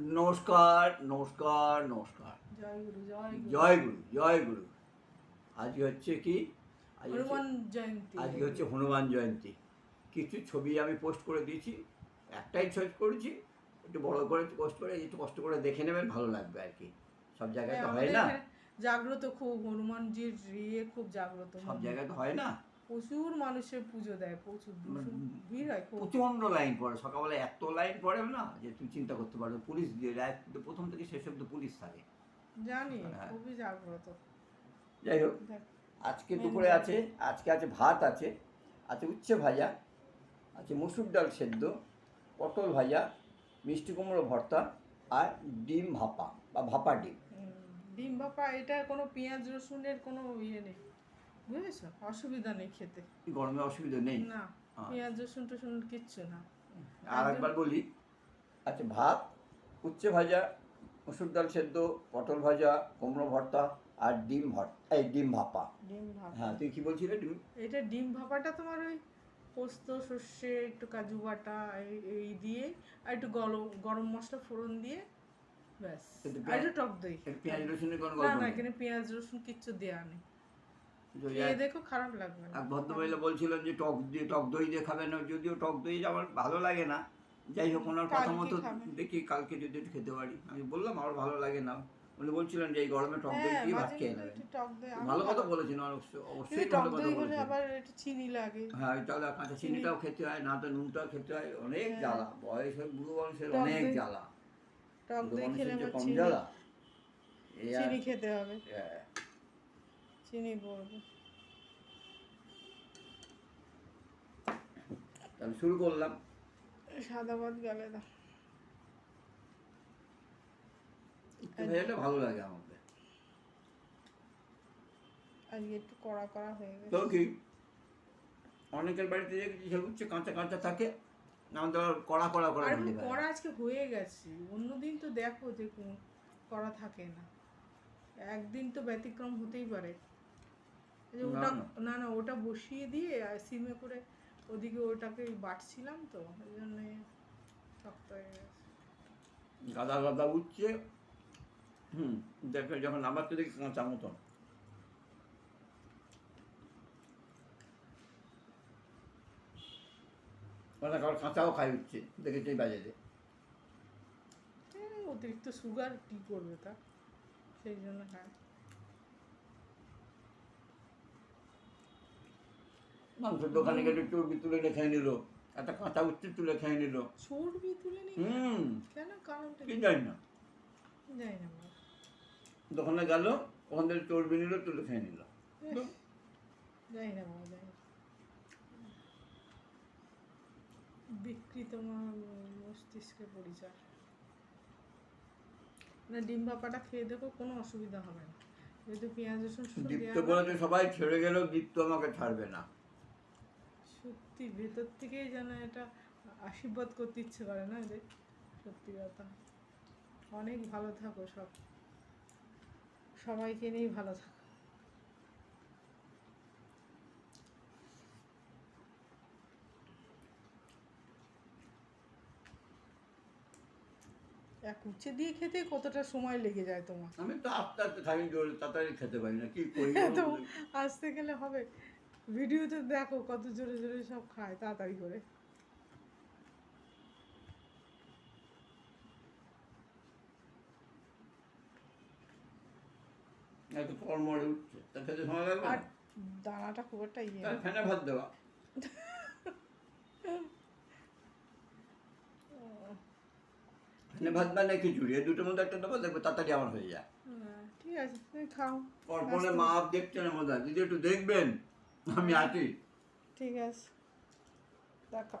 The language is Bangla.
নমস্কার নমস্কার নমস্কার। জয় গুরু জয় গুরু। জয় গুরু আজকে হচ্ছে কি? হনুমান জয়ন্তী। আজকে হচ্ছে হনুমান জয়ন্তী। কিছু ছবি আমি পোস্ট করে দিয়েছি একটাই ছবি করেছি। একটু বড় করে পোস্ট করে একটু কষ্ট করে দেখে নেবেন ভালো লাগবে আর কি। সব জায়গায় তো হ্যাঁ, হয় না? জাগ্রত খুব হনুমানজির ইয়ে খুব জাগ্রত। সব জায়গায় তো হয় না? প্রচুর মানুষের পুজো দেয় প্রচুর ভীষণ ভিড় হয় প্রচণ্ড লাইন পড়ে সকালবেলা এত লাইন পড়ে না যে তুমি চিন্তা করতে পারবে পুলিশ দিয়ে প্রথম থেকে শেষ অব্দি পুলিশ থাকে। জানি হ্যাঁ। খুবই জাগ্রত। যাই হোক আজকে দুপুরে আছে আজকে আছে ভাত আছে আছে উচ্ছে ভাজা আছে মুসুর ডাল সেদ্ধ পটল ভাজা মিষ্টি কুমড়ো ভর্তা আর ডিম ভাপা বা ভাপা ডিম। ডিম ভাপা এটা কোনো পেঁয়াজ রসুনের কোনো ইয়ে নেই। বুঝেছ? অসুবিধা নেই খেতে। গরমে অসুবিধা নেই? না হ্যাঁ। পেঁয়াজ রসুন টসুন কিচ্ছু না। আর একবার বলি আচ্ছা ভাত উচ্ছে ভাজা মুসুর ডাল সেদ্ধ পটল ভাজা কুমড়ো ভর্তা আর ডিম ভর্তা এই ডিম ভাপা। ডিম ভাপা। হ্যাঁ তুই কি বলছিলে এটা ডিম ভাপাটা তোমার ওই পোস্ত সর্ষে একটু কাজু বাটা এই- দিয়ে আর একটু গরম গরম মশলা ফোড়ন দিয়ে ব্যাস। আর একটু টক দই। পেঁয়াজ রসুনের কোনো না না এখানে পেঁয়াজ রসুন কিচ্ছু দেওয়া নেই। দেখো খারাপ লাগবে এক ভদ্রমহিলা বলছিলেন যে টক দিয়ে টক দই দিয়ে খাবেন যদিও টক দই আমার ভালো লাগে না। যাই হোক ওনার কথা মতো দেখি কালকে যদি একটু খেতে পারি। আমি বললাম আমার ভালো লাগে না। উনি বলছিলেন যে এই গরমে টক দই হ্যাঁ দিয়ে ভাত খেয়ে নেবেন। ভালো কথা বলেছেন অবশ্যই অবশ্যই টক দই হলে আবার একটু চিনি লাগে। হ্যাঁ তাহলে কাঁচা চিনিটাও খেতে হয় না তো নুনটাও খেতে হয় অনেক হ্যাঁ। জ্বালা। বয়স হয় বুড়ো মানুষের অনেক জ্বালা। টক দই খেলে কম জ্বালা চিনি খেতে হবে। হ্যাঁ। চিনি শুরু করলাম। সাদা ভাত গেলে ভেজাটা ভালো লাগে আমাকে। আজকে একটু কড়া কড়া হয়ে গেছে। তো কি? অনেকের বাড়িতে দেখেছি সে হচ্ছে কাঁচা কাঁচা থাকে আবার কড়া কড়া করে কড়া আজকে হয়ে গেছে। অন্যদিন তো দেখো যে কড়া থাকে না। একদিন তো ব্যতিক্রম হতেই পারে। না, ওটা না। না। ওটা বসিয়ে দিয়ে আর সিমে করে ওদিকে ওটাকে বাটছিলাম তো ওই জন্য শক্ত হয়ে গেছে। গাদা গাদা উঠছে। হুম দেখে যখন আমার দেখি কাঁচা মতন। আবার কাঁচাও খাই উঠছে দেখেছি বাজারে অতিরিক্ত সুগার কি করবে তা? সেই জন্য খায়। মাংসের দোকানে গেলে চর্বি তুলে রেখে নিল একটা কাঁচা উঠছে তুলে খেয়ে নিল। চর্বি তুলে হুম। কেন কারণটা কি? জানি না। জানি না। দোকানে গেল ওখান থেকে চর্বি নিল তুলে খেয়ে নিল। ইস, জানি না বাবা জানি বিকৃত মা- মস্তিষ্কের পরিচয়। না ডিম ভাপাটা খেয়ে দেখো কোনো অসুবিধা হবে না। যেহেতু পেঁয়াজ রসুন দীপ্ত বলে তো সবাই ছেড়ে গেলেও দীপ্ত আমাকে ছাড়বে না। সত্যি ভেতর থেকেই যেন এটা আশীর্বাদ করতে ইচ্ছে করে না যে সত্যি কথা। অনেক ভালো থাকো সব। সবাইকে নিয়েই ভালো থাকো। এক উচ্ছে দিয়ে খেতে কতটা সময় লেগে যায় তোমার? আমি তো খাই তাড়াতাড়ি খেতে পারি না কি করি তো আসতে গেলে হবে। ভিডিওতে দেখো কত জোরে জোরে সব খায় তাড়াতাড়ি করে। এত কর্মরে উঠছে। তা খেতে সময় লাগবে আর না দানাটা খুব একটা ইয়ে ভাত দেওয়া। ফ্যানে ভাত মানে খিচুড়ি এই দুটোর মধ্যে একটা দেবো দেখবে তাড়াতাড়ি আমার হয়ে যায়। হ্যাঁ, ঠিক আছে তুমি খাও। পরপরে মা দেখছেন মজা দিদি একটু দেখবেন। আমি আছি ঠিক আছে দেখো